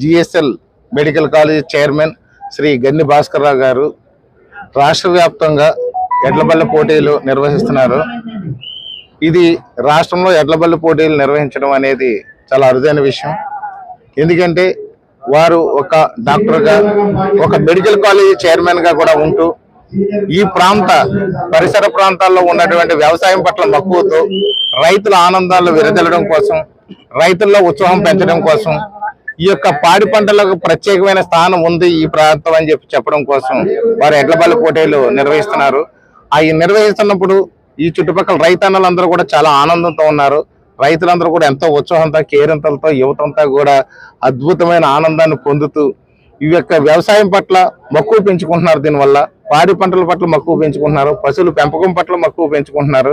GSL medical college chairman Shri Ganni Bhaskarrao గారు రాష్ట్ర వ్యాప్తంగా ఎడ్లబల్ల పోటీలు నిర్వహిస్తున్నారు. ఇది రాష్ట్రంలో ఎడ్లబల్ల పోటీలు నిర్వహించడం అనేది చాలా అరుదైన విషయం. ఎందుకంటే వారు ఒక డాక్టర్గా ఒక మెడికల్ కాలేజీ చైర్మన్గా కూడా ఉంటూ ఈ ప్రాంత పరిసర ప్రాంతాల్లో ఉన్నటువంటి వ్యవసాయం పట్ల మక్కువతో రైతుల ఆనందాలు విరదలడం కోసం రైతుల్లో ఉత్సాహం పెంచడం కోసం ఈ యొక్క పాడి పంటలకు ప్రత్యేకమైన స్థానం ఉంది ఈ ప్రాంతం అని చెప్పి చెప్పడం కోసం. వారు ఎడ్లబల్ల పోటీలు నిర్వహిస్తున్నారు. అవి నిర్వహిస్తున్నప్పుడు ఈ చుట్టుపక్కల రైతన్నలందరూ కూడా చాలా ఆనందంతో ఉన్నారు. రైతులందరూ కూడా ఎంతో ఉత్సాహంతో కేరింతలతో యువతంతా కూడా అద్భుతమైన ఆనందాన్ని పొందుతూ ఈ యొక్క వ్యవసాయం పట్ల మక్కువ పెంచుకుంటున్నారు. దీనివల్ల పాడి పంటల పట్ల మక్కువ పెంచుకుంటున్నారు. పశువుల పెంపకం పట్ల మక్కువ పెంచుకుంటున్నారు.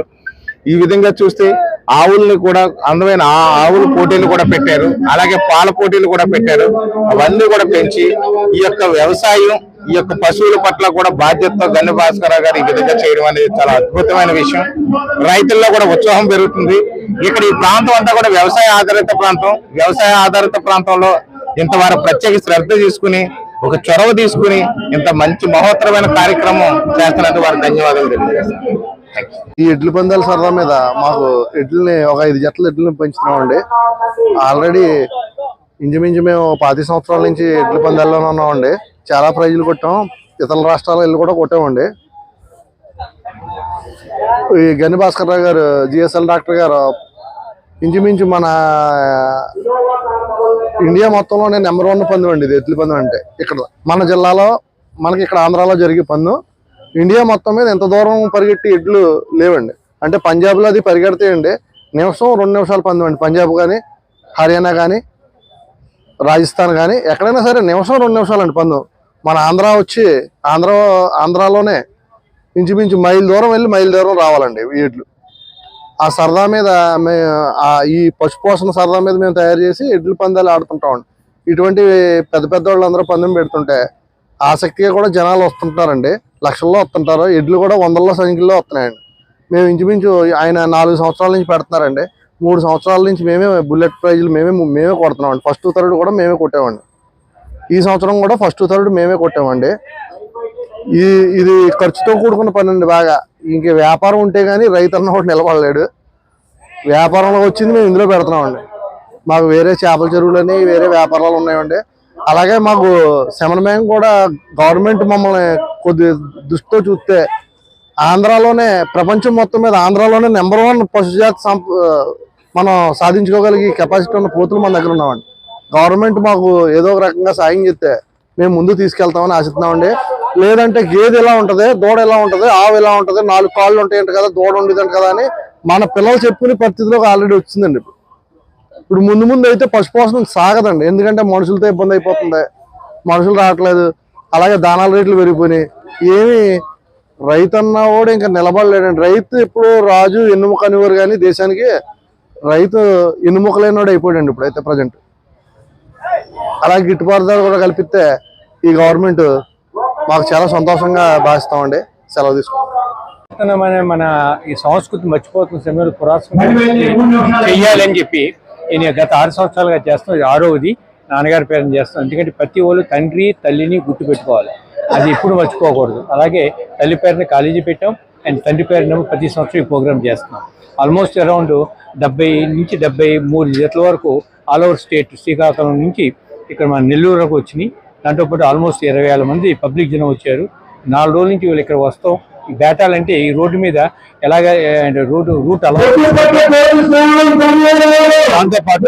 ఈ విధంగా చూస్తే ఆవుల్ని కూడా అందమైన ఆ ఆవుల పోటీలు కూడా పెట్టారు. అలాగే పాల పోటీలు కూడా పెట్టారు. అవన్నీ కూడా పెంచి ఈ యొక్క వ్యవసాయం ఈ యొక్క పశువుల పట్ల కూడా బాధ్యతతో గన్ని భాస్కర గారు ఈ విధంగా చేయడం అనేది చాలా అద్భుతమైన విషయం. రైతుల్లో కూడా ఉత్సాహం పెరుగుతుంది. ఇక్కడ ఈ ప్రాంతం అంతా కూడా వ్యవసాయ ఆధారిత ప్రాంతం. వ్యవసాయ ఆధారిత ప్రాంతంలో ఇంతవరకు ప్రత్యేక శ్రద్ధ తీసుకుని ఒక చొరవ తీసుకుని ఇంత మంచి మహోత్తరమైన కార్యక్రమం చేస్తున్నందుకు వారికి ధన్యవాదాలు తెలియజేస్తాను. ఈ ఎడ్ల పందాల సరదా మీద మాకు ఎడ్లని ఒక ఐదు జట్ల ఎడ్లని పెంచుతున్నామండి. ఆల్రెడీ ఇంచుమించు మేము పాతి సంవత్సరాల నుంచి ఎడ్ల పందాల్లోనే ఉన్నామండి. చాలా ప్రైజులు కొట్టాం. ఇతర రాష్ట్రాల ఇల్లు కూడా కొట్టామండి. ఈ గని భాస్కర్ రావు గారు జిఎస్ఎల్ డాక్టర్ గారు ఇంచుమించు మన ఇండియా మొత్తంలోనే నెంబర్ వన్ పందెం అండి ఇది ఎడ్ల పందెం అంటే. ఇక్కడ మన జిల్లాలో మనకి ఇక్కడ ఆంధ్రాలో జరిగే పందెం. ఇండియా మొత్తం మీద ఎంత దూరం పరిగెట్టి ఎడ్లు లేవండి. అంటే పంజాబ్లో అది పరిగెడతాయండి. నిమిషం రెండు నిమిషాలు పందెం అండి పంజాబ్ కానీ హర్యానా కానీ రాజస్థాన్ కానీ ఎక్కడైనా సరే నిమిషం రెండు నిమిషాలు అండి పందెం. మన ఆంధ్ర వచ్చి ఆంధ్ర ఆంధ్రాలోనే ఇంచుమించు మైల్ దూరం వెళ్ళి మైల్ దూరం రావాలండి ఈ ఎడ్లు ఆ సరదా మీద మే ఈ ఈ పశుపోషణ సరదా మీద మేము తయారు చేసి ఎడ్ల పందాలు ఆడుతుంటామండి ఇటువంటి పెద్ద పెద్ద వాళ్ళందరూ పందెం పెడుతుంటే ఆసక్తిగా కూడా జనాలు వస్తుంటారండి. లక్షల్లో వస్తుంటారు. ఎడ్లు కూడా వందల్లో సంఖ్యలో వస్తున్నాయండి. మేము ఇంచుమించు ఆయన నాలుగు సంవత్సరాల నుంచి పెడుతున్నారండి. మూడు సంవత్సరాల నుంచి మేమే బుల్లెట్ ప్రైజ్లు మేమే మేమే కొడుతున్నామండి. ఫస్ట్ థర్డ్ కూడా మేమే కొట్టామండి ఈ సంవత్సరం కూడా ఫస్ట్ థర్డ్ మేమే కొట్టామండి ఈ ఇది ఖర్చుతో కూడుకున్న పని అండి బాగా. ఇంక వ్యాపారం ఉంటే కానీ రైతన్న ఒకటి నిలబడలేడు. వ్యాపారంలో వచ్చింది మేము ఇందులో పెడుతున్నామండి. మాకు వేరే చేపల చెరువులని వేరే వ్యాపారాలు ఉన్నాయండి. అలాగే మాకు శమనమయం కూడా గవర్నమెంట్ మమ్మల్ని కొద్ది దృష్టితో చూస్తే ఆంధ్రాలోనే ప్రపంచం మొత్తం మీద ఆంధ్రాలోనే నెంబర్ వన్ పశుజాతి సంప మనం సాధించుకోగలిగే కెపాసిటీ ఉన్న పోతులు మన దగ్గర ఉన్నామండి గవర్నమెంట్ మాకు ఏదో ఒక రకంగా సాయం చేస్తే మేము ముందు తీసుకెళ్తామని ఆశిస్తున్నామండి. లేదంటే గేదె ఎలా ఉంటుంది దూడ ఎలా ఉంటుంది ఆవు ఎలా ఉంటుంది నాలుగు కాళ్ళు ఉంటాయంట కదా దూడ ఉండేదంట కదా అని మన పిల్లలు చెప్పుకునే పరిస్థితిలోకి ఆల్రెడీ వచ్చిందండి ఇప్పుడు ముందు ముందు అయితే పశుపోషణం సాగదండి. ఎందుకంటే మనుషులతో ఇబ్బంది అయిపోతుంది. మనుషులు రావట్లేదు. అలాగే దానాల రేట్లు పెరిగిపోయినాయి. ఏమి రైతు అన్నా కూడా ఇంకా నిలబడలేడండి. రైతు ఇప్పుడు రాజు ఎన్నుముక అనేవారు కానీ దేశానికి రైతు ఎన్నుముక లేనివాడు అయిపోయాడండి ఇప్పుడైతే ప్రజెంట్. అలాగే గిట్టుబాటు ధర కూడా కల్పిస్తే ఈ గవర్నమెంట్ మాకు చాలా సంతోషంగా భావిస్తామండి. సెలవు తీసుకుంటాం. మన మన ఈ సంస్కృతి మర్చిపోతున్న సమయంలో పురాతన చెయ్యాలని చెప్పి నేను గత ఆరు సంవత్సరాలుగా చేస్తాం ఇది ఆరోది నాన్నగారి పేరుని చేస్తాం. ఎందుకంటే ప్రతి వాళ్ళు తండ్రి తల్లిని గుర్తు పెట్టుకోవాలి. అది ఎప్పుడు మర్చిపోకూడదు. అలాగే తల్లి పేరుని కాలేజీ పెట్టాం అండ్ తండ్రి పేరున ప్రతి సంవత్సరం ఈ ప్రోగ్రామ్ చేస్తున్నాం. ఆల్మోస్ట్ అరౌండ్ డెబ్బై నుంచి డెబ్బై మూడు జతల వరకు ఆల్ ఓవర్ స్టేట్ శ్రీకాకుళం నుంచి ఇక్కడ మన నెల్లూరు వరకు వచ్చినాయి. దాంతోపాటు ఆల్మోస్ట్ ఇరవై వేల మంది పబ్లిక్ జనం వచ్చారు. నాలుగు రోజుల నుంచి వీళ్ళు ఇక్కడ వస్తాం. బేటాలంటే ఈ రోడ్డు మీద ఎలాగ అంటే రోడ్డు రూట్ అలా దాంతోపాటు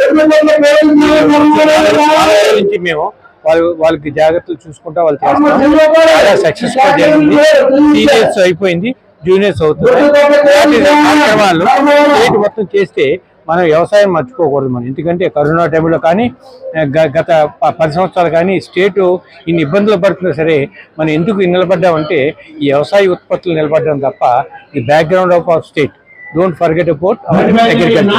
నుంచి మేము వాళ్ళు వాళ్ళకి జాగ్రత్తలు చూసుకుంటా వాళ్ళు చేస్తాం సక్సెస్ఫుల్ జరిగింది. సీనియర్స్ అయిపోయింది జూనియర్స్ అవుతుంది ఇలాంటి కార్యక్రమాలు మొత్తం చేస్తే మనం వ్యవసాయం మర్చిపోకూడదు మనం. ఎందుకంటే కరోనా టైంలో కానీ గత పది సంవత్సరాలు కానీ స్టేట్ ఇన్ని ఇబ్బందులు పడుతున్నా సరే మనం ఎందుకు నిలబడ్డామంటే ఈ వ్యవసాయ ఉత్పత్తులు నిలబడ్డాం తప్ప ఈ background of our state don't forget about agriculture